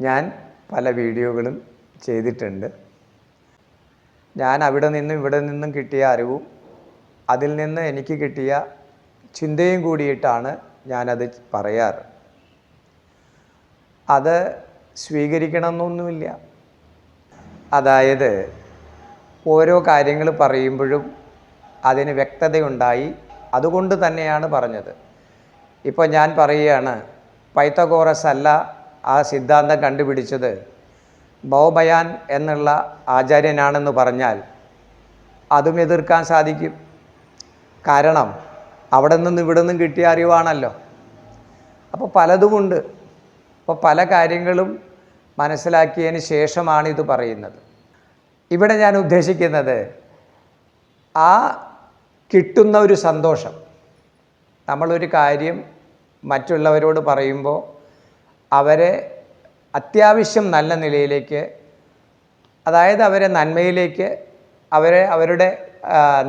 ഞാൻ പല വീഡിയോകളും ചെയ്തിട്ടുണ്ട്. ഞാൻ അവിടെ നിന്നും ഇവിടെ നിന്നും കിട്ടിയ അറിവും അതിൽ നിന്ന് എനിക്ക് കിട്ടിയ ചിന്തയും കൂടിയിട്ടാണ് ഞാനത് പറയാറ്. അത് സ്വീകരിക്കണമെന്നൊന്നുമില്ല. അതായത് ഓരോ കാര്യങ്ങൾ പറയുമ്പോഴും അതിന് വ്യക്തതയുണ്ടായി അതുകൊണ്ട് തന്നെയാണ് പറഞ്ഞത്. ഇപ്പോൾ ഞാൻ പറയുകയാണ് പൈത്തഗോറസ് അല്ല ആ സിദ്ധാന്തം കണ്ടുപിടിച്ചത്. ബൗബയാൻ എന്നുള്ള ആചാര്യനാണെന്ന് പറഞ്ഞാൽ അതും എതിർക്കാൻ സാധിക്കും. കാരണം അവിടെ നിന്നും ഇവിടെ നിന്നും കിട്ടിയ അറിവാണല്ലോ. അപ്പോൾ പലതുമുണ്ട് അപ്പോൾ പല കാര്യങ്ങളും മനസ്സിലാക്കിയതിന് ശേഷമാണ് ഇത് പറയുന്നത്. ഇവിടെ ഞാൻ ഉദ്ദേശിക്കുന്നത് ആ കിട്ടുന്ന ഒരു സന്തോഷം. നമ്മളൊരു കാര്യം മറ്റുള്ളവരോട് പറയുമ്പോൾ അവരെ അത്യാവശ്യം നല്ല നിലയിലേക്ക് അതായത് അവരെ നന്മയിലേക്ക് അവരെ അവരുടെ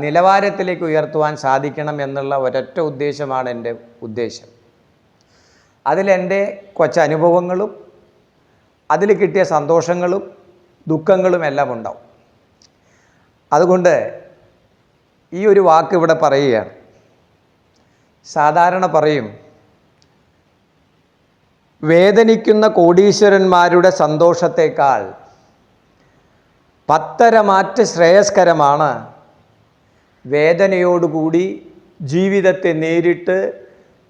നിലവാരത്തിലേക്ക് ഉയർത്തുവാൻ സാധിക്കണം എന്നുള്ള ഒരൊറ്റ ഉദ്ദേശമാണ് എന്റെ ഉദ്ദേശം. അതിലെന്റെ കൊച്ചനുഭവങ്ങളും അതിൽ കിട്ടിയ സന്തോഷങ്ങളും ദുഃഖങ്ങളും എല്ലാം ഉണ്ടാവും. അതുകൊണ്ട് ഈ ഒരു വാക്ക് ഇവിടെ പറയുകയാണ്. സാധാരണ പറയും വേദനിക്കുന്ന കോടീശ്വരന്മാരുടെ സന്തോഷത്തേക്കാൾ പത്തരമാറ്റ് ശ്രേയസ്കരമാണ് വേദനയോടുകൂടി ജീവിതത്തെ നേരിട്ട്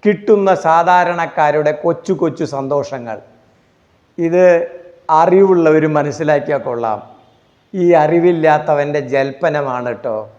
കിട്ടുന്ന സാധാരണക്കാരുടെ കൊച്ചു കൊച്ചു സന്തോഷങ്ങൾ. ഇത് അറിവുള്ളവർ മനസ്സിലാക്കിയാൽ കൊള്ളാം. ഈ അറിവില്ലാത്തവന്റെ ജൽപ്പനമാണ് കേട്ടോ.